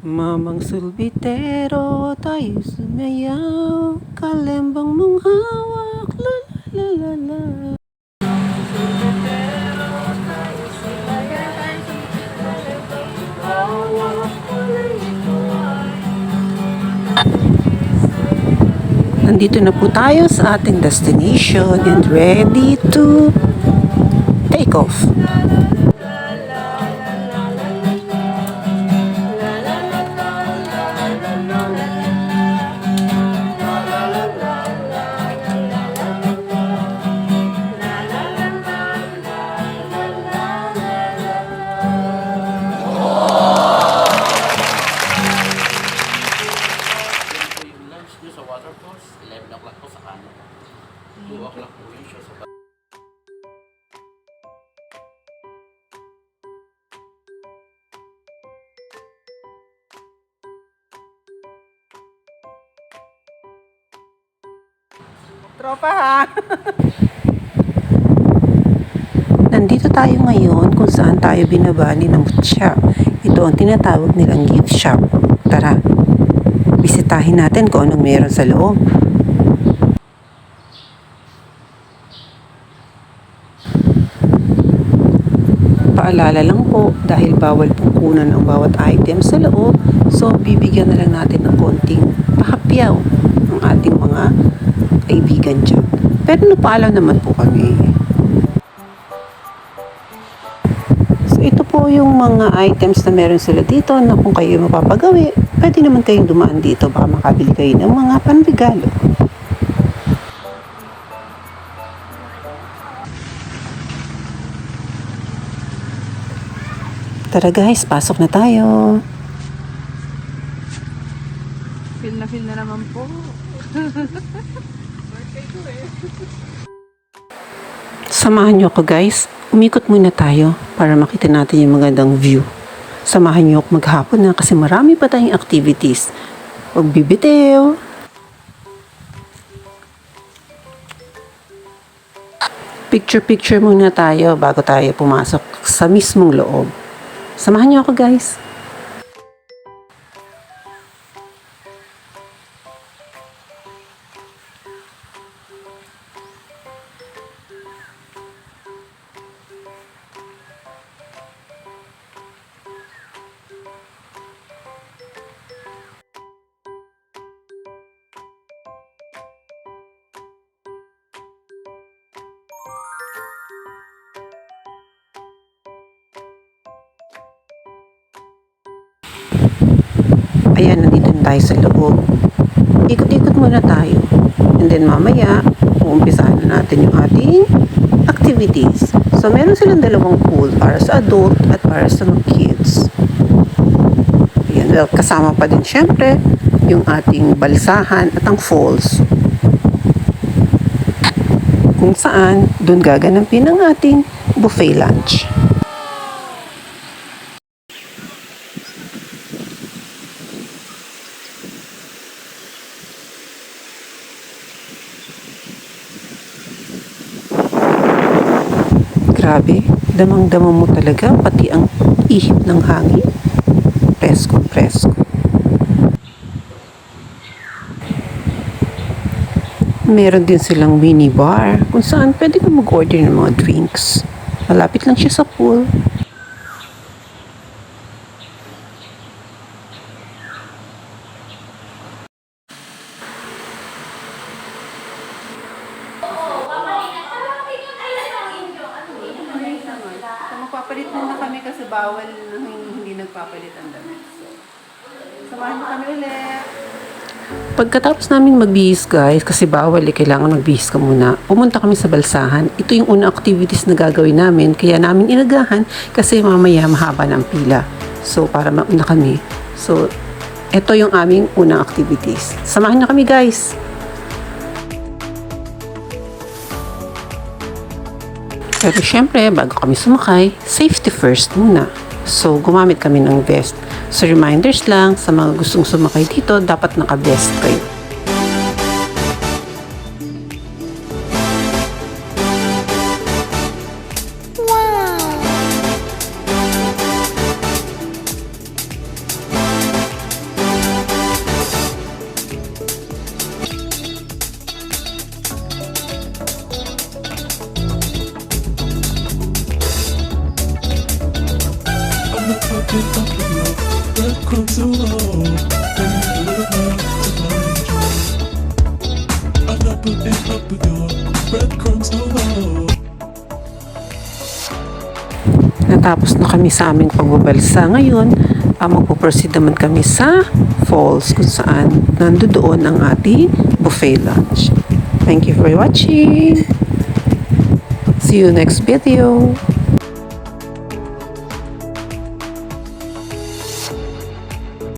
Mamang sulbitero, tayo sumayaw Kalembang mong hawak, la la la la Nandito na po tayo sa ating destination and ready to take off. Po Tropa ha! Nandito tayo ngayon kung saan tayo binabali ng shop. Ito ang tinatawag nilang gift shop. Tara, bisitahin natin kung anong meron sa loob. Paalala lang po, dahil bawal kunan ang bawat item sa loob, so bibigyan na lang natin ng konting pahapyaw ang ating mga kaibigan dyan. Pero napaalam naman po kami. So ito po yung mga items na meron sila dito na kung kayo mapapagawi, pwede naman kayong dumaan dito baka makabili kayo ng mga panregalo. Tara guys, pasok na tayo. Feel na feel na naman po. Samahan niyo ako guys. Umikot muna tayo para makita natin yung magandang view. Samahan niyo ako maghapon na kasi marami pa tayong activities. Huwag bibitew. Picture-picture muna tayo bago tayo pumasok sa mismong loob. Samahan niyo ako guys. Ayan, nandito na tayo sa loob. Ikot-ikot muna tayo. And then mamaya, uumpisahan na natin yung ating activities. So, meron silang dalawang pool para sa adult at para sa mga kids. Ayan, well, kasama pa din syempre yung ating balsahan at ang falls. Kung saan, doon gaganapin ang ating buffet lunch. Grabe, damang-dama mo talaga, pati ang ihip ng hangin. Presko, presko. Meron din silang mini bar kung saan pwede ka mag-order ng mga drinks. Malapit lang siya sa pool. So, magpapalit muna kami kasi bawal hindi nagpapalit ang damit. So, samahan mo kami ulit. Pagkatapos namin magbihis guys, kasi bawal eh, kailangan magbihis ka muna, pumunta kami sa balsahan. Ito yung unang activities na gagawin namin, kaya namin inagahan kasi mamaya mahaba ng pila. So, para mauna kami. So, ito yung aming unang activities. Samahan niyo kami guys! Pero syempre, bago kami sumakay, safety first muna. So, gumamit kami ng vest. So, reminders lang sa mga gustong sumakay dito, dapat naka-vest kayo. Natapos na kami sa aming pagbabalsa. Ngayon, uh, magpo-proceed naman kami sa falls kung saan nandoon ang ating buffet lunch. Thank you for watching. See you next video.